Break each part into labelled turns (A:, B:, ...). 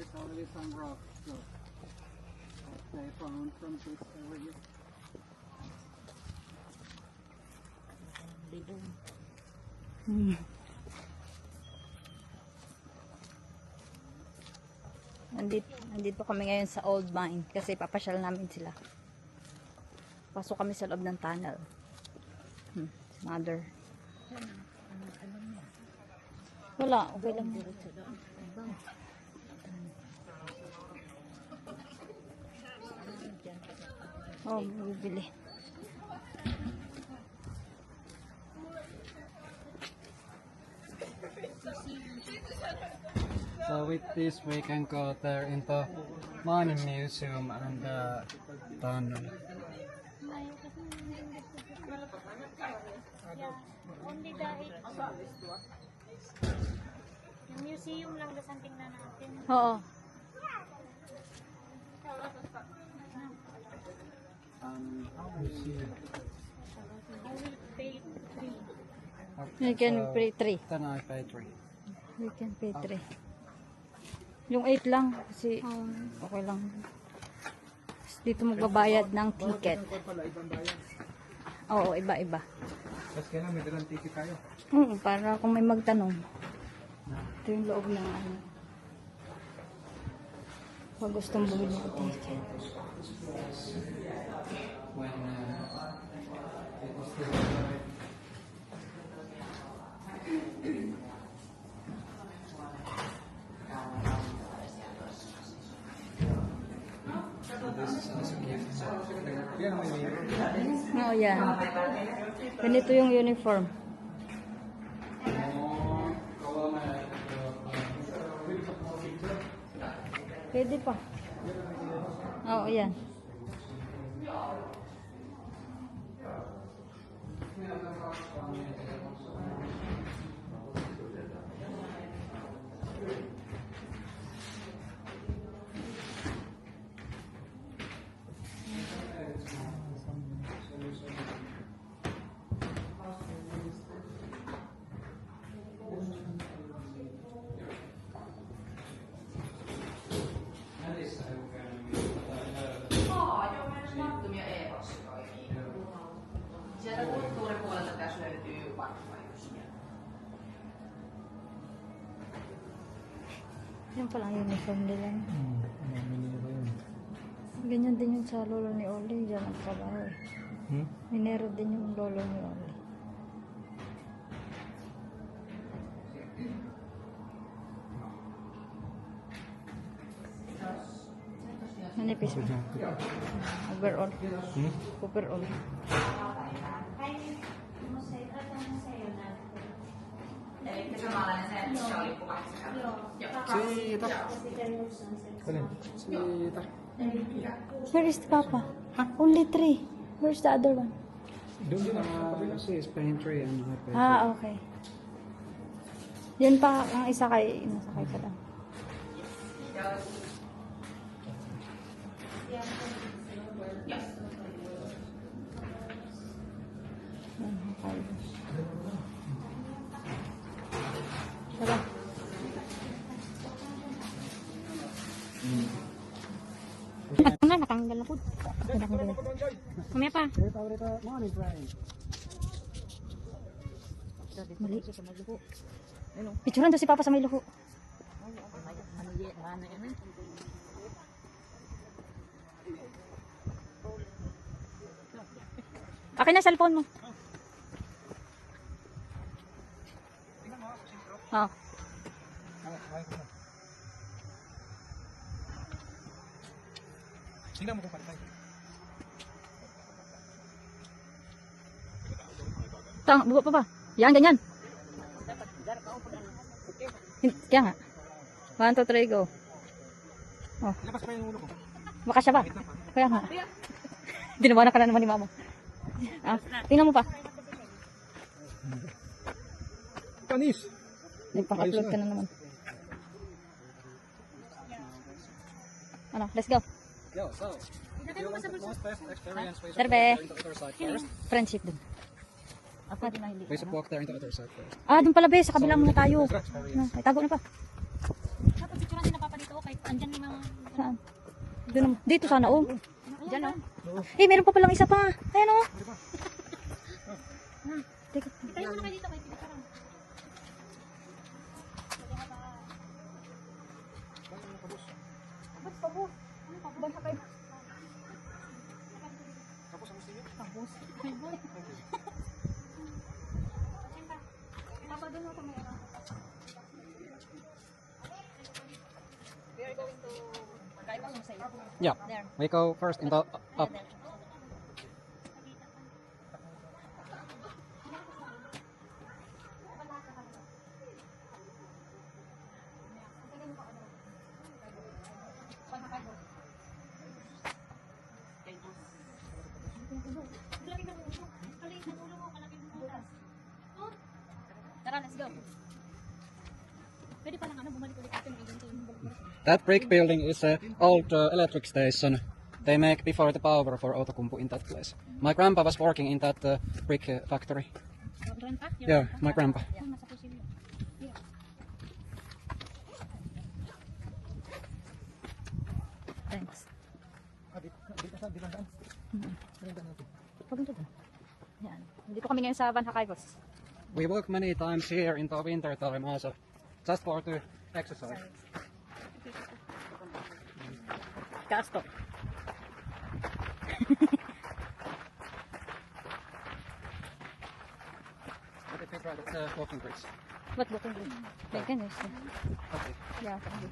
A: there's already some rocks so, they found from this area.
B: Hmm. Nandito, nandito kami ngayon sa old mine kasi papasyal namin sila. Pasok kami sa loob ng tunnel. Hmm, mother. Wala, okay lang. Oh, bibili.
A: So with this we can go there into mining museum and uh, tunnel.
C: Only dahil yung museum lang dasan tingnan natin.
B: Oo.
A: Um, museum.
C: I will pay three.
B: You can pay 3.
A: Then I pay three.
B: You can pay 3. Yung 8 lang kasi okay lang. Tapos Dito magbabayad ng ticket. Oo, iba-iba.
A: Tapos kailan may dalang ticket tayo.
B: Oo, para kung may magtanong. Ito yung loob ng ano. Pag gustong bumili ng
A: also gift. Yeah.
B: Ganito yung uniform. Pwede pa. Oo, yan.
D: Sieltä
B: Yan pala ang uniform nila. Ganyan din yung sa lolo ni Oli. Diyan ang trabaho eh.
A: Hmm?
B: Minero din yung lolo ni Oli. Manipis mo. Overall.
A: Hmm?
B: Overall.
D: Eli samanlainen se, se oli kuvassa. Joo.
A: Siitä. Siitä.
B: Where is the papa? Only three. Where's the other one?
A: Uh, she is paying three and I pay
B: Ah, okay. Yun pa, ang isa kay, nasakay ka lang. Yan, Natanggal na na. Mamaya pa. Mali. Picturean daw si Papa sa may luho. Akin na cellphone mo. Oh.
A: Tingnan mo kung pantay.
B: Tang, buka pa ba? Yan, ganyan. Kaya nga. One, two, three, go. Oh,
A: Labas pa yung ulo ko.
B: baka siya ba? Kaya nga. Dinawanan ka na naman ni mama. Ah, tingnan mo pa.
A: Panis!
B: Nagpa-upload ka na naman. Ano, let's go.
A: Yo, so, you want the most best experience, should
B: Terbe.
A: walk into the other side first.
B: Friendship dun. Ako din na hindi.
A: We should walk there into the other side first.
B: Ah, dun pala be, sa kabilang na tayo. Ah, Ay, tago na pa.
C: Tapos picturean si na papa dito. kahit andyan yung mga...
B: Saan? Doon, dito sana, oh. Diyan, oh. Eh, meron pa palang isa pa. Ayan, oh. Teka.
C: Tayo muna kayo dito, kayo
B: Ba't pabos? Ano pabos? Ba't kayo? Pabos. Papa, doon ako ano. We are going to.
A: Yeah, we go first in the up.
B: Tara, let's go.
C: Pwede pa lang ano, bumalik ulit natin. Ayun, ayun.
A: That brick building is an old uh, electric station. They make before the power for Outokumpu in that place. My grandpa was working in that uh, brick uh, factory.
C: Grandpa?
A: Yeah, my grandpa.
C: Ah. Yeah.
B: Thanks. Doon. Yan. Dito kami ngayon sa Van Hakaibos.
A: We walk many times here in the winter time also, just for to exercise.
B: Kasto.
A: But if you try the uh, walking bricks.
B: Ba't bukong doon? May ganyan.
A: Okay.
B: Yeah, thank you.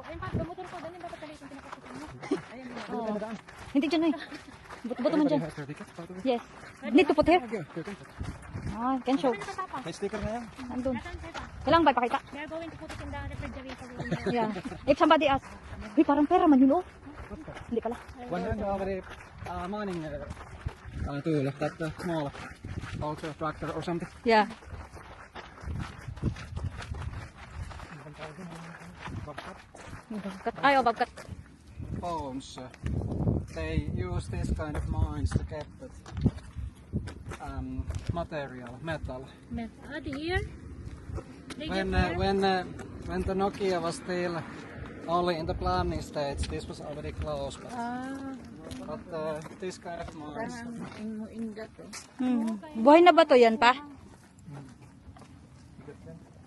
C: Ayun pa, bumutor ko. Ganyan dapat talaga yung pinakaputan mo.
B: Oo. Hindi dyan eh. Buto-buto man
A: Everybody
B: dyan.
A: has their tickets, by the way.
B: Yes. Need to put here?
A: Yeah, you can.
B: Ah, can show.
C: Ano sa tapa?
A: May sticker na yan.
B: Nandun.
C: Nasaan sir?
B: Kailangan ba ipakita?
C: They are going to put it in the refrigerator.
B: Yeah. If somebody asks, Uy, parang pera man yun, oh. Hindi pala.
A: One hand already uh, mining uh, uh, tool, that uh, small also tractor or something.
B: Yeah. Babkat. Ay, oh, babkat.
A: Phones, uh, they use this kind of mines to get the um, material, metal.
C: Metal here. ear? They
A: When uh, when uh, when the Nokia was still only in the planning stage, this was already closed. But,
C: Ah,
A: but uh, this kind of mines.
B: Hmm. Buhay na ba to yan pa?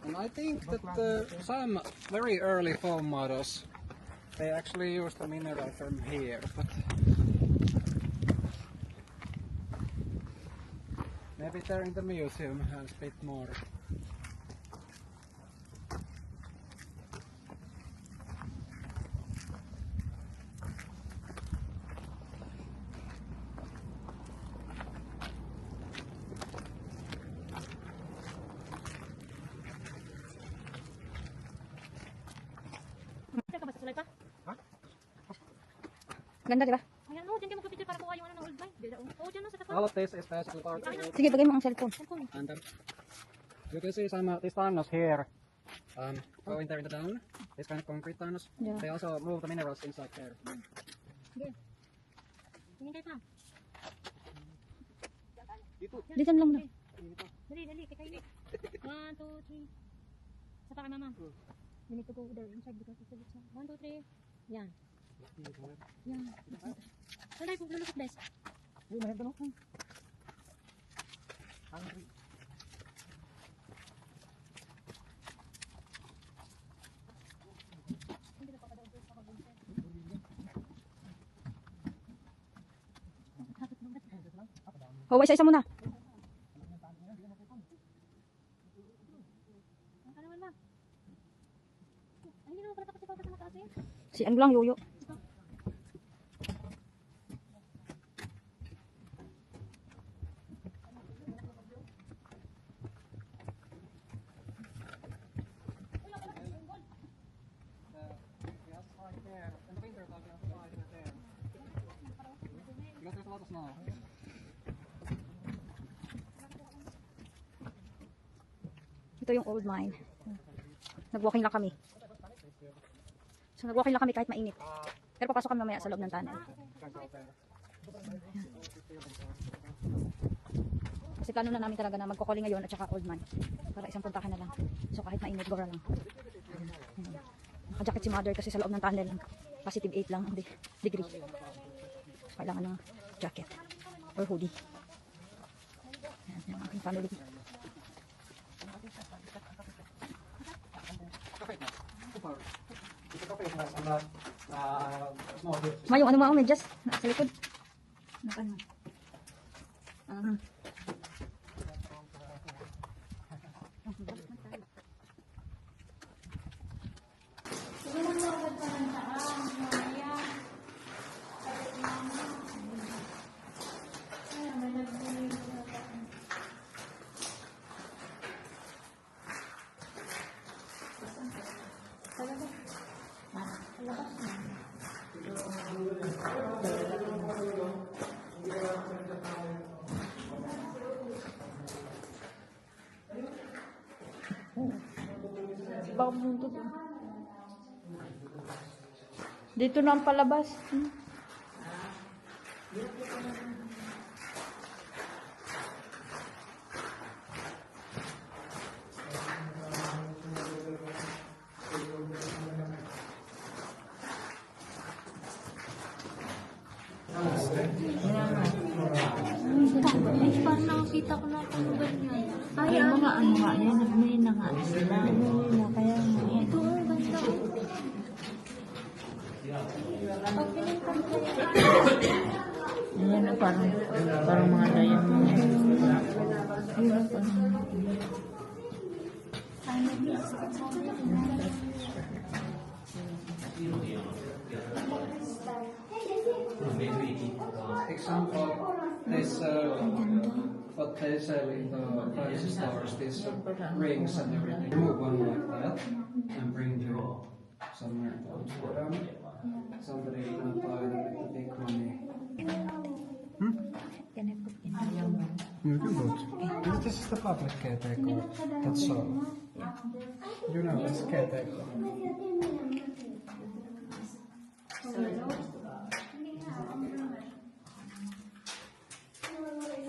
A: And I think that uh, some very early phone models, they actually use the mineral from here. But maybe there in the museum has a bit more.
C: Sir ka ba sa sulay pa?
B: Ganda, di ba?
A: Is basically part of it.
B: Sige, bagay mo ang cellphone.
A: Um, you can see some these tunnels here. Um, going there in the down, these kind of concrete tunnels.
B: Yeah.
A: They also move the minerals inside there.
C: Tingin kayo pa.
B: Di dyan lang na.
C: Dali, dali, kay kayo. One, two, three. Sa pa kay mama. You need to go there inside because it's a bit small. One, two, three. Yan. Yan. Salay po, lulukot guys.
B: Oh, isa-isa muna.
C: Hindi naman pala takot si Papa sa mataas eh.
B: Si ano lang, yoyo.
A: Yes, right there. In the winter time, yes, right there. Because there's a lot of snow.
B: Ito yung old mine. Nag-walking lang kami. So, nag-walking lang kami kahit mainit. Pero papasok kami mamaya sa loob ng tunnel. Kasi plano na namin talaga na magkukuli ngayon at saka old mine. Para isang puntahan na lang. So, kahit mainit, gora lang. Ayan. Naka-jacket si mother kasi sa loob ng tunnel. Positive 8 lang ang de- degree. Kailangan ng jacket or hoodie. Yan, yung aking family. Ma, yung ano mo, medyas, nasa likod. Ano? Ah. Baka doon. Dito na ang palabas. Hmm?
C: Ay, nakakita ko na kung ganyan. Ay,
E: Ay, mga ano nga, yan, nagmili na nga sila. Umuwi na, kaya nga.
C: ito, ang ganda. Pag pinintang ko
E: Ayan na, parang, parang mga diamond. Ayun, parang,
C: ay, nag-biscuit sa akin.
A: Example, this uh, what they sell in the fancy stores, these uh, rings and everything. Remove one like that and bring to somewhere in Amsterdam. Somebody can buy them with the big money.
B: Can I put in
A: You do good. This is the public caretaker. That's all. You know, it's caretaker.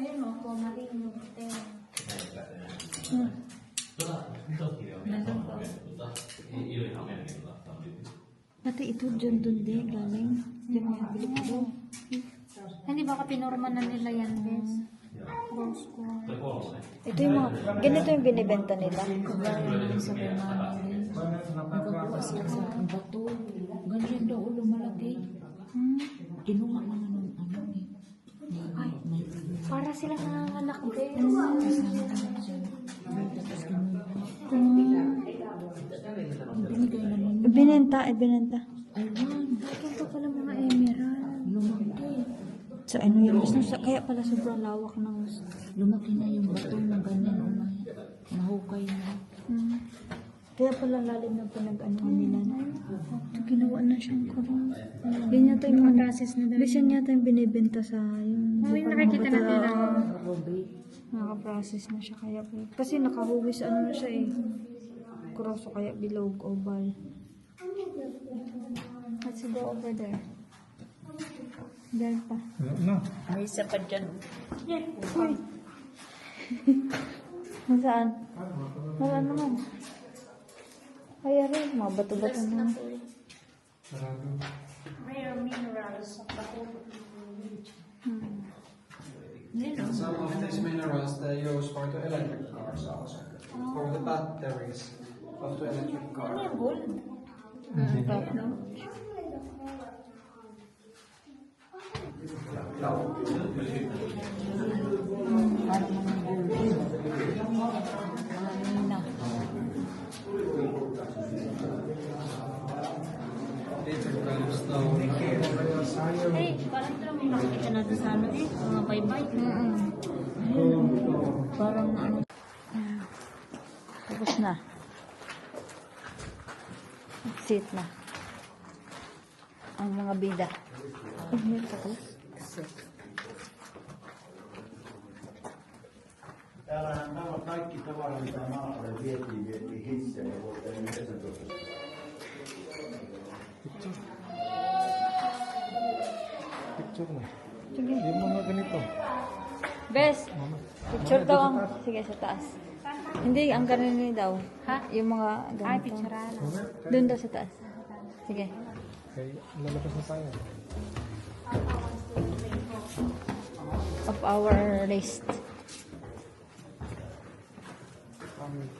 C: Ayun o, po, marin yung hotel.
E: Pati ito dyan dun din, galing. Diyan nga, bili ko doon.
C: Hindi baka pinorma na nila yan, Bes. Rose ko.
B: Ito yung mga, ganito yung binibenta nila.
E: Kagaya sa banana rin. Nagkakuha sila sa bato. Ganyan daw, ulo malaki.
B: Hmm.
E: Kinuha naman
C: Para sila nanganganak, Bes.
E: Tapos kinuha. Binigay naman.
B: Ibinenta, ibinenta.
E: Ayun,
C: Ito pala mga emerald.
E: lumaki.
B: So, ano yung business? Kaya pala sobrang lawak ng...
E: Lumaki na yung bato na ganyan. O na, mahukay na.
B: Hmm. Kaya pala lalim na pinag-ano nila. Ito, ginawa na siyang kurong. Yan yata yung mga
C: Process na dahil.
B: Bisan yata yung binibenta sa yung...
C: Oh, yung nakikita natin na.
B: Naka-process na siya kaya po. Kasi nakahuwis ano na siya eh. Cross o kaya bilog oval. Let's go over there. There pa.
A: No.
E: May isa pa dyan.
B: Uy. Nasaan? Nasaan naman? Ay, ari, mga bato-bato na.
C: Rare minerals hmm. sa bato.
A: Some of these minerals they use for the electric cars also. For the batteries of the electric car.
E: Parang mga gold.
A: Ah, mga
C: Ay, parang ito yung nakikita natin sa ano eh. Mga bye-bye.
E: Parang ano.
B: Tapos na. Sit na. Ang mga bida. Ay, may tapos.
F: Täällä nämä kaikki tavara, mitä maalle vietiin, vietiin hisseen ja vuoteen 19.
A: Picture na.
B: Sige.
A: Yung mga ganito.
B: Bes, picture daw ang... Sige, sa taas. Hindi, ang ganun daw. Ha? Yung mga ganito.
C: Ay, picture na.
B: Doon daw sa taas. Sige.
G: Okay, lalabas na tayo.
B: Of our list.
G: Um,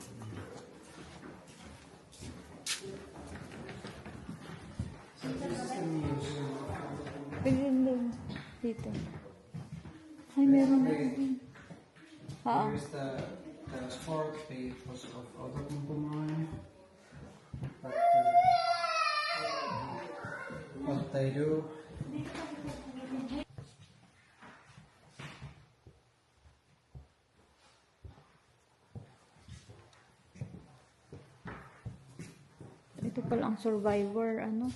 B: Pwede din dito. Ay, meron na. Oo.
A: Here's the, the spark page was of other people mine. But, uh, what they do.
B: Ito pala ang survivor, ano?